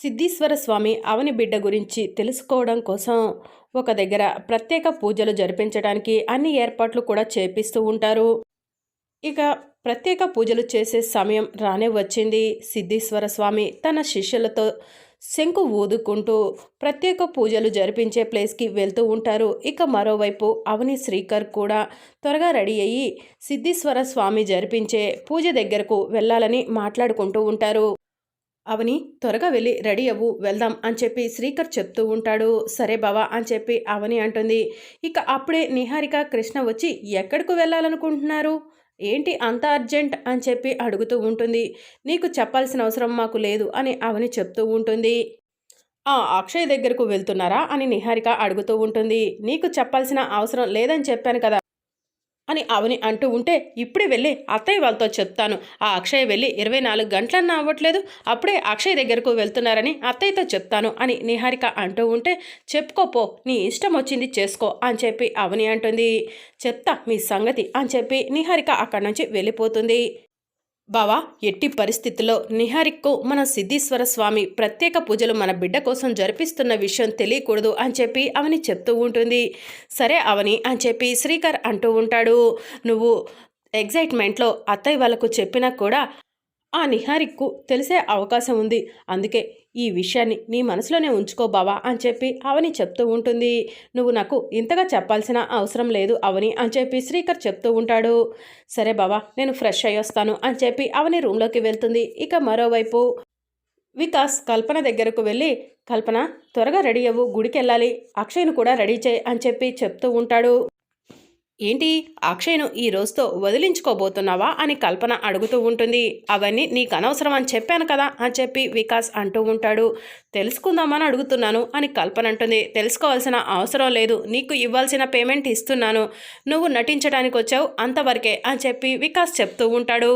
సిద్ధీశ్వర స్వామి అవని బిడ్డ గురించి తెలుసుకోవడం కోసం ఒక దగ్గర ప్రత్యేక పూజలు జరిపించడానికి అన్ని ఏర్పాట్లు కూడా చేపిస్తూ ఉంటారు. ఇక ప్రత్యేక పూజలు చేసే సమయం రానే వచ్చింది. సిద్ధేశ్వర స్వామి తన శిష్యులతో శంకు ఊదుకుంటూ ప్రత్యేక పూజలు జరిపించే ప్లేస్కి వెళ్తూ ఉంటారు. ఇక మరోవైపు అవని శ్రీకర్ కూడా త్వరగా రెడీ అయ్యి సిద్ధీశ్వర స్వామి జరిపించే పూజ దగ్గరకు వెళ్ళాలని మాట్లాడుకుంటూ ఉంటారు. అవని త్వరగా వెళ్ళి రెడీ అవ్వు వెళ్దాం అని చెప్పి శ్రీకర్ చెప్తూ ఉంటాడు. సరే బావా అని చెప్పి అవని అంటుంది. ఇక అప్పుడే నిహారిక కృష్ణ వచ్చి ఎక్కడికి వెళ్ళాలనుకుంటున్నారు? ఏంటి అంత అర్జెంట్? అని చెప్పి అడుగుతూ ఉంటుంది. నీకు చెప్పాల్సిన అవసరం మాకు లేదు అని అవని చెప్తూ ఉంటుంది. ఆ అక్షయ్ దగ్గరకు వెళ్తున్నారా? అని నిహారిక అడుగుతూ ఉంటుంది. నీకు చెప్పాల్సిన అవసరం లేదని చెప్పాను కదా అని అవని అంటూ ఉంటే ఇప్పుడే వెళ్ళి అత్తయ్య వాళ్ళతో చెప్తాను. ఆ అక్షయ్ వెళ్ళి ఇరవై నాలుగు గంటలన్నా అవ్వట్లేదు. అప్పుడే అక్షయ్ దగ్గరకు వెళ్తున్నారని అత్తయ్యతో చెప్తాను అని నిహారిక అంటూ ఉంటే చెప్పుకోపో నీ ఇష్టం వచ్చింది చేసుకో అని చెప్పి అవని అంటుంది. చెప్తా మీ సంగతి అని చెప్పి నిహారిక అక్కడి నుంచి వెళ్ళిపోతుంది. బావా ఎట్టి పరిస్థితుల్లో నిహారిక్కు మన సిద్ధీశ్వర స్వామి ప్రత్యేక పూజలు మన బిడ్డ కోసం జరిపిస్తున్న విషయం తెలియకూడదు అని చెప్పి అవని చెప్తూ ఉంటుంది. సరే అవని అని చెప్పి శ్రీకర్ అంటూ ఉంటాడు. నువ్వు ఎగ్జైట్మెంట్లో అత్తయ్య వాళ్ళకు చెప్పినా కూడా ఆ నిహారిక్కు తెలిసే అవకాశం ఉంది. అందుకే ఈ విషయాన్ని నీ మనసులోనే ఉంచుకో బావా అని చెప్పి అవని చెప్తూ ఉంటుంది. నువ్వు నాకు ఇంతగా చెప్పాల్సిన అవసరం లేదు అవని అని చెప్పి శ్రీకర్ చెప్తూ ఉంటాడు. సరే బావా నేను ఫ్రెష్ అయ్యి వస్తాను అని చెప్పి అవని రూమ్లోకి వెళ్తుంది. ఇక మరోవైపు వికాస్ కల్పన దగ్గరకు వెళ్ళి కల్పన త్వరగా రెడీ అవ్వు గుడికి వెళ్ళాలి అక్షయ్ను కూడా రెడీ చేయి అని చెప్పి చెప్తూ ఉంటాడు. ఏంటి అక్షయ్ను ఈ రోజుతో వదిలించుకోబోతున్నావా అని కల్పన అడుగుతూ ఉంటుంది. అవన్నీ నీకు అనవసరం అని చెప్పాను కదా అని చెప్పి వికాస్ అంటూ ఉంటాడు. తెలుసుకుందామని అడుగుతున్నాను అని కల్పన అంటుంది. తెలుసుకోవాల్సిన అవసరం లేదు. నీకు ఇవ్వాల్సిన పేమెంట్ ఇస్తున్నాను. నువ్వు నటించడానికి వచ్చావు అంతవరకే అని చెప్పి వికాస్ చెప్తూ ఉంటాడు.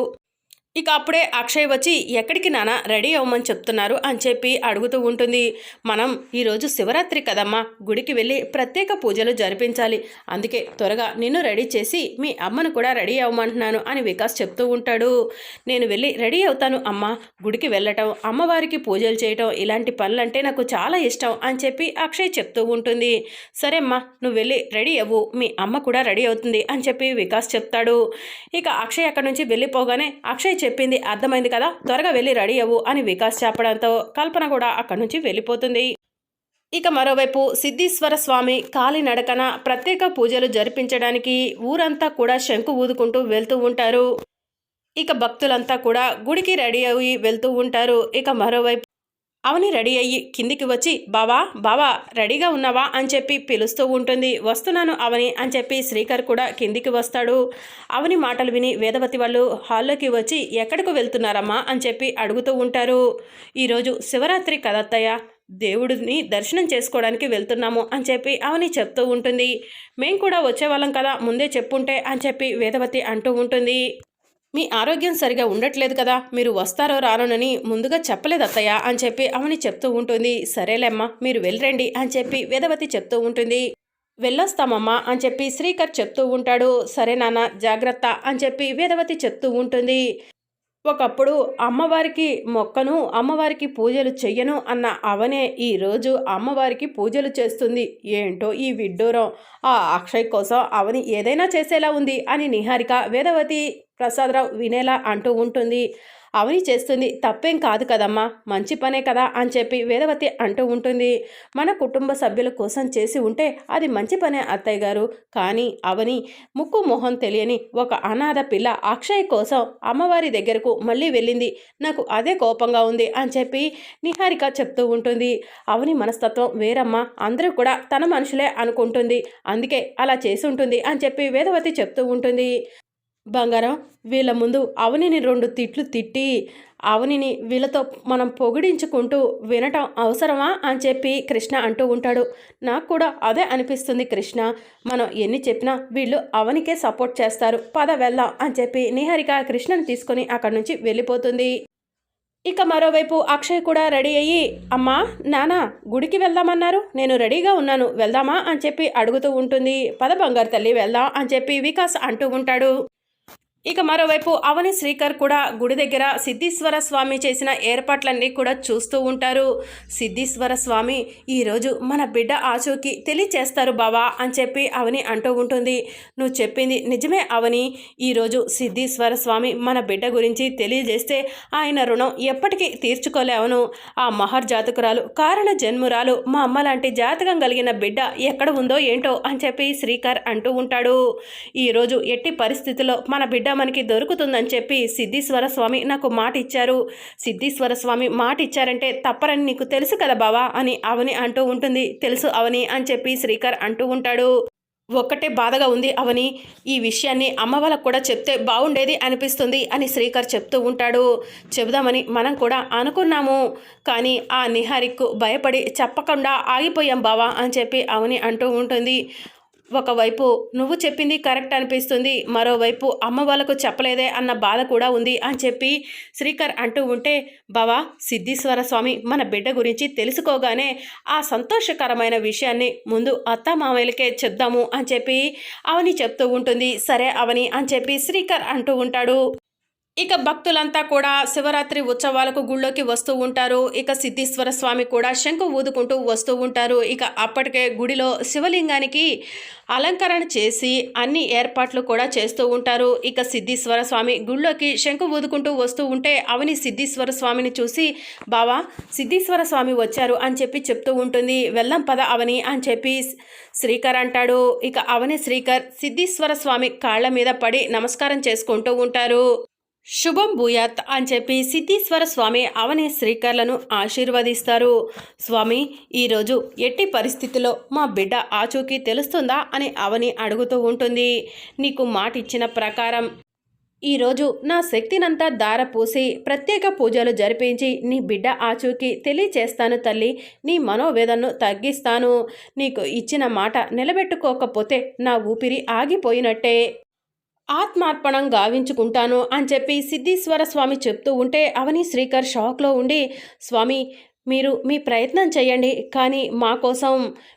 ఇక అప్పుడే అక్షయ్ వచ్చి ఎక్కడికి నాన్న? రెడీ అవ్వమని చెప్తున్నారు అని చెప్పి అడుగుతూ ఉంటుంది. మనం ఈరోజు శివరాత్రి కదమ్మా. గుడికి వెళ్ళి ప్రత్యేక పూజలు జరిపించాలి. అందుకే త్వరగా నిన్ను రెడీ చేసి మీ అమ్మను కూడా రెడీ అవ్వమంటున్నాను అని వికాస్ చెప్తూ ఉంటాడు. నేను వెళ్ళి రెడీ అవుతాను అమ్మ. గుడికి వెళ్ళటం అమ్మవారికి పూజలు చేయటం ఇలాంటి పనులంటే నాకు చాలా ఇష్టం అని చెప్పి అక్షయ్ చెప్తూ ఉంటుంది. సరే అమ్మా. నువ్వు వెళ్ళి రెడీ అవ్వు. మీ అమ్మ కూడా రెడీ అవుతుంది అని చెప్పి వికాస్ చెప్తాడు. ఇక అక్షయ్ అక్కడి నుంచి వెళ్ళిపోగానే అక్షయ్ చెప్పింది అర్థమైంది కదా త్వరగా వెళ్ళి రెడీ అవ్వు అని వికాస్ చెప్పడంతో కల్పన కూడా అక్కడి నుంచి వెళ్ళిపోతుంది. ఇక మరోవైపు సిద్ధీశ్వర స్వామి కాలినడకన ప్రత్యేక పూజలు జరిపించడానికి ఊరంతా కూడా శంకు ఊదుకుంటూ వెళ్తూ ఉంటారు. ఇక భక్తులంతా కూడా గుడికి రెడీ అయ్యి వెళ్తూ ఉంటారు. ఇక మరోవైపు అవని రెడీ అయ్యి కిందికి వచ్చి బావా బావా రెడీగా ఉన్నావా? అని చెప్పి పిలుస్తూ ఉంటుంది. వస్తున్నాను అవని అని చెప్పి శ్రీకర్ కూడా కిందికి వస్తాడు. అవని మాటలు విని వేదవతి వాళ్ళు హాల్లోకి వచ్చి ఎక్కడికి వెళ్తున్నారమ్మా? అని చెప్పి అడుగుతూ ఉంటారు. ఈరోజు శివరాత్రి కదత్తయ్య. దేవుడిని దర్శనం చేసుకోవడానికి వెళ్తున్నాము అని చెప్పి అవని చెప్తూ ఉంటుంది. మేము కూడా వచ్చేవాళ్ళం కదా ముందే చెప్పుంటే అని చెప్పి వేదవతి అంటూ ఉంటుంది. మీ ఆరోగ్యం సరిగా ఉండట్లేదు కదా మీరు వస్తారో రానోనని ముందుగా చెప్పలేదు అత్తయ్య అని చెప్పి అవని చెప్తూ ఉంటుంది. సరేలేమ్మా మీరు వెళ్ళరండి అని చెప్పి వేదవతి చెప్తూ ఉంటుంది. వెళ్ళొస్తామమ్మా అని చెప్పి శ్రీకర్ చెప్తూ ఉంటాడు. సరే నాన్న జాగ్రత్త అని చెప్పి వేదవతి చెప్తూ ఉంటుంది. ఒకప్పుడు అమ్మవారికి మొక్కను అమ్మవారికి పూజలు చెయ్యను అన్న అవనే ఈరోజు అమ్మవారికి పూజలు చేస్తుంది. ఏంటో ఈ విడ్డూరం. ఆ అక్షయ్ కోసం అవని ఏదైనా చేసేలా ఉంది అని నిహారిక వేదవతి ప్రసాదరావు వినేలా అంటూ ఉంటుంది. అవని చేస్తుంది తప్పేం కాదు కదమ్మా మంచి పనే కదా అని చెప్పి వేదవతి అంటూ ఉంటుంది. మన కుటుంబ సభ్యుల కోసం చేసి ఉంటే అది మంచి పనే అత్తయ్య గారు. కానీ అవని ముక్కు మొహం తెలియని ఒక అనాథ పిల్ల అక్షయ్ కోసం అమ్మవారి దగ్గరకు మళ్ళీ వెళ్ళింది. నాకు అదే కోపంగా ఉంది అని చెప్పి నిహారిక చెప్తూ ఉంటుంది. అవని మనస్తత్వం వేరమ్మా అందరూ కూడా తన మనుషులే అనుకుంటుంది. అందుకే అలా చేసి ఉంటుంది అని చెప్పి వేదవతి చెప్తూ ఉంటుంది. బంగారం వీళ్ళ ముందు అవనిని రెండు తిట్లు తిట్టి అవనిని వీళ్ళతో మనం పొగిడించుకుంటూ వినటం అవసరమా అని చెప్పి కృష్ణ అంటూ ఉంటాడు. నాకు కూడా అదే అనిపిస్తుంది కృష్ణ. మనం ఎన్ని చెప్పినా వీళ్ళు అవనికే సపోర్ట్ చేస్తారు. పద వెళ్దాం అని చెప్పి నిహారిక కృష్ణని తీసుకొని అక్కడి నుంచి వెళ్ళిపోతుంది. ఇక మరోవైపు అక్షయ్ కూడా రెడీ అయ్యి అమ్మా నానా గుడికి వెళ్దామన్నారు. నేను రెడీగా ఉన్నాను. వెళ్దామా? అని చెప్పి అడుగుతూ ఉంటుంది. పద బంగారు తల్లి వెళ్దాం అని చెప్పి వికాస్ అంటూ ఉంటాడు. ఇక మరోవైపు అవని శ్రీకర్ కూడా గుడి దగ్గర సిద్ధీశ్వర స్వామి చేసిన ఏర్పాట్లన్నీ కూడా చూస్తూ ఉంటారు. సిద్ధీశ్వర స్వామి ఈరోజు మన బిడ్డ ఆచూకి తెలియచేస్తారు బావా అని చెప్పి అవని అంటూ ఉంటుంది. నువ్వు చెప్పింది నిజమే అవని. ఈరోజు సిద్ధీశ్వర స్వామి మన బిడ్డ గురించి తెలియజేస్తే ఆయన రుణం ఎప్పటికీ తీర్చుకోలేవను. ఆ మహర్జాతకురాలు కారణ జన్మురాలు మా అమ్మ లాంటి జాతకం కలిగిన బిడ్డ ఎక్కడ ఉందో ఏంటో అని చెప్పి శ్రీకర్ అంటూ ఉంటాడు. ఈరోజు ఎట్టి పరిస్థితుల్లో మన బిడ్డ మనకి దొరుకుతుందని చెప్పి సిద్ధీశ్వర స్వామి నాకు మాట ఇచ్చారు సిద్ధీశ్వర స్వామి మాట ఇచ్చారంటే తప్పరని నీకు తెలుసు కదా బావా అని అవని అంటూ ఉంటుంది. తెలుసు అవని అని చెప్పి శ్రీకర్ అంటూ ఉంటాడు. ఒక్కటే బాధగా ఉంది అవని. ఈ విషయాన్ని అమ్మ వాళ్ళకు కూడా చెప్తే బాగుండేది అనిపిస్తుంది అని శ్రీకర్ చెప్తూ ఉంటాడు. చెబుదామని మనం కూడా అనుకున్నాము. కానీ ఆ నిహారిక్కు భయపడి చెప్పకుండా ఆగిపోయాం బావా అని చెప్పి అవని అంటూ ఉంటుంది. ఒకవైపు నువ్వు చెప్పింది కరెక్ట్ అనిపిస్తుంది మరోవైపు అమ్మ వాళ్ళకు చెప్పలేదే అన్న బాధ కూడా ఉంది అని చెప్పి శ్రీకర్ అంటూ ఉంటే బావా సిద్ధీశ్వర స్వామి మన బిడ్డ గురించి తెలుసుకోగానే ఆ సంతోషకరమైన విషయాన్ని ముందు అత్త మామయ్యలకే చెప్దాము అని చెప్పి అవని చెప్తూ ఉంటుంది. సరే అవని అని చెప్పి శ్రీకర్ అంటూ ఉంటాడు. ఇక భక్తులంతా కూడా శివరాత్రి ఉత్సవాలకు గుళ్ళోకి వస్తూ ఉంటారు. ఇక సిద్ధేశ్వర స్వామి కూడా శంఖు ఊదుకుంటూ వస్తూ ఉంటారు. ఇక అప్పటికే గుడిలో శివలింగానికి అలంకరణ చేసి అన్ని ఏర్పాట్లు కూడా చేస్తూ ఉంటారు. ఇక సిద్ధేశ్వర స్వామి గుళ్ళోకి శంఖు ఊదుకుంటూ వస్తూ ఉంటే అవని సిద్ధేశ్వర స్వామిని చూసి బావా సిద్ధేశ్వర స్వామి వచ్చారు అని చెప్పి చెప్తూ ఉంటుంది. వెళ్ళం పద అవని అని చెప్పి శ్రీకర్ అంటాడు. ఇక అవని శ్రీకర్ సిద్ధేశ్వర స్వామి కాళ్ళ మీద పడి నమస్కారం చేసుకుంటూ ఉంటారు. శుభం భూయాత్ అని చెప్పి సిద్ధీశ్వర స్వామి అవని శ్రీకర్లను ఆశీర్వదిస్తారు. స్వామి ఈరోజు ఎట్టి పరిస్థితిలో మా బిడ్డ ఆచూకీ తెలుస్తుందా అని అవని అడుగుతూ ఉంటుంది. నీకు మాట ఇచ్చిన ప్రకారం ఈరోజు నా శక్తినంతా దారపూసి ప్రత్యేక పూజలు జరిపించి నీ బిడ్డ ఆచూకీ తెలియచేస్తాను తల్లి. నీ మనోవేదనను తగ్గిస్తాను. నీకు ఇచ్చిన మాట నిలబెట్టుకోకపోతే నా ఊపిరి ఆగిపోయినట్టే. ఆత్మార్పణం గావించుకుంటాను అని చెప్పి సిద్ధీశ్వర స్వామి చెప్తూ ఉంటే అవని శ్రీకర్ షాక్లో ఉండి స్వామి మీరు మీ ప్రయత్నం చేయండి కానీ మా కోసం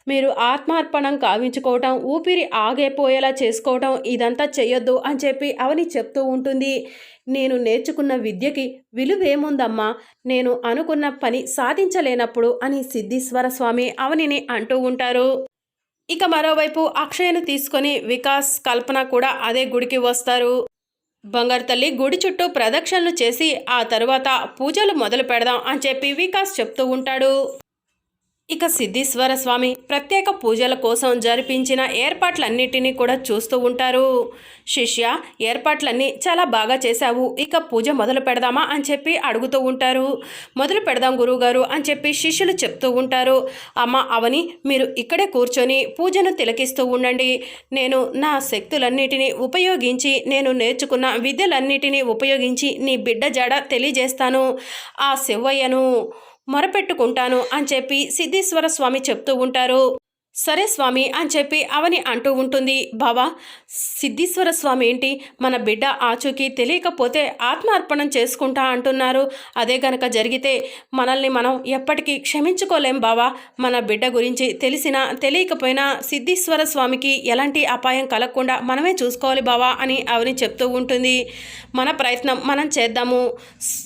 మీరు ఆత్మార్పణం కావించుకోవటం ఊపిరి ఆగేపోయేలా చేసుకోవటం ఇదంతా చేయొద్దు అని చెప్పి అవని చెప్తూ ఉంటుంది. నేను నేర్చుకున్న విద్యకి విలువేముందమ్మా? నేను అనుకున్న పని సాధించలేనప్పుడు అని సిద్ధీశ్వర స్వామి అవనిని అంటూ ఉంటారు. ఇక మరోవైపు అక్షయను తీసుకొని వికాస్ కల్పన కూడా అదే గుడికి వస్తారు. బంగారు తల్లి గుడి చుట్టూ ప్రదక్షిణలు చేసి ఆ తరువాత పూజలు మొదలు పెడదాం అని చెప్పి వికాస్ చెప్తూ ఉంటాడు. ఇక సిద్ధీశ్వర స్వామి ప్రత్యేక పూజల కోసం జరిపించిన ఏర్పాట్లన్నిటినీ కూడా చూస్తూ ఉంటారు. శిష్య ఏర్పాట్లన్నీ చాలా బాగా చేశావు. ఇక పూజ మొదలు పెడదామా? అని చెప్పి అడుగుతూ ఉంటారు. మొదలు పెడదాం గురువుగారు అని చెప్పి శిష్యులు చెప్తూ ఉంటారు. అమ్మ అవని మీరు ఇక్కడే కూర్చొని పూజను తిలకిస్తూ ఉండండి. నేను నా శక్తులన్నిటినీ ఉపయోగించి నేను నేర్చుకున్న విద్యలన్నిటినీ ఉపయోగించి నీ బిడ్డ జాడ తెలియజేస్తాను. ఆ శివయ్యను మొరపెట్టుకుంటాను అని చెప్పి సిద్ధేశ్వర స్వామి చెప్తూ ఉంటారు. సరే స్వామి అని చెప్పి అవని అంటూ ఉంటుంది. బావా సిద్ధీశ్వర స్వామి ఏంటి? మన బిడ్డ ఆచూకీ తెలియకపోతే ఆత్మార్పణం చేసుకుంటా అంటున్నారు. అదే గనక జరిగితే మనల్ని మనం ఎప్పటికీ క్షమించుకోలేం బావా. మన బిడ్డ గురించి తెలిసినా తెలియకపోయినా సిద్ధీశ్వర స్వామికి ఎలాంటి అపాయం కలగకుండా మనమే చూసుకోవాలి బావా అని అవని చెప్తూ ఉంటుంది. మన ప్రయత్నం మనం చేద్దాము.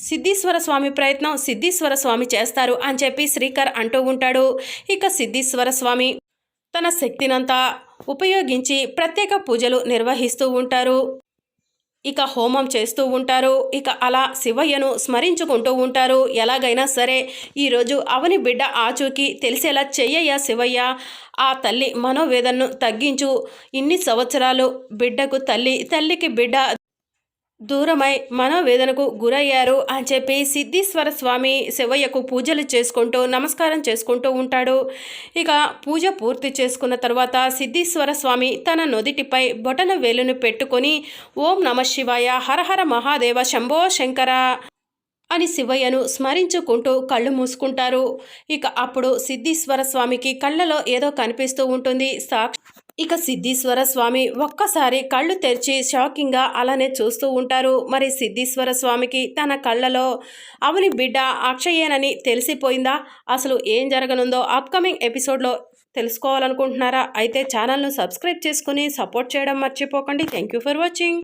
సిద్ధీశ్వర స్వామి ప్రయత్నం సిద్ధీశ్వర స్వామి చేస్తారు అని చెప్పి శ్రీకర్ అంటూ ఉంటాడు. ఇక సిద్ధీశ్వర స్వామి తన శక్తినంతా ఉపయోగించి ప్రత్యేక పూజలు నిర్వహిస్తూ ఉంటారు. ఇక హోమం చేస్తూ ఉంటారు. ఇక అలా శివయ్యను స్మరించుకుంటూ ఉంటారు. ఎలాగైనా సరే ఈరోజు అవని బిడ్డ ఆచూకి తెలిసేలా చెయ్యయ్యా శివయ్య. ఆ తల్లి మనోవేదనను తగ్గించు. ఇన్ని సంవత్సరాలు బిడ్డకు తల్లి తల్లికి బిడ్డ దూరమై మనోవేదనకు గురయ్యారు అని చెప్పి సిద్ధీశ్వర స్వామి శివయ్యకు పూజలు చేసుకుంటూ నమస్కారం చేసుకుంటూ ఉంటాడు. ఇక పూజ పూర్తి చేసుకున్న తర్వాత సిద్ధీశ్వర స్వామి తన నొదిటిపై బొటన వేలును పెట్టుకొని ఓం నమ శివాయ హరహర మహాదేవ శంభో శంకర అని శివయ్యను స్మరించుకుంటూ కళ్ళు మూసుకుంటారు. ఇక అప్పుడు సిద్ధీశ్వర స్వామికి కళ్ళలో ఏదో కనిపిస్తూ ఉంటుంది. సాక్షి ఇక సిద్ధీశ్వర స్వామి ఒక్కసారి కళ్ళు తెరిచి షాకింగ్గా అలానే చూస్తూ ఉంటారు. మరి సిద్ధీశ్వర స్వామికి తన కళ్ళలో అవని బిడ్డ అక్షయేనని తెలిసిపోయిందా? అసలు ఏం జరగనుందో అప్కమింగ్ ఎపిసోడ్లో తెలుసుకోవాలనుకుంటున్నారా? అయితే ఛానల్ను సబ్స్క్రైబ్ చేసుకుని సపోర్ట్ చేయడం మర్చిపోకండి. Thank you for watching.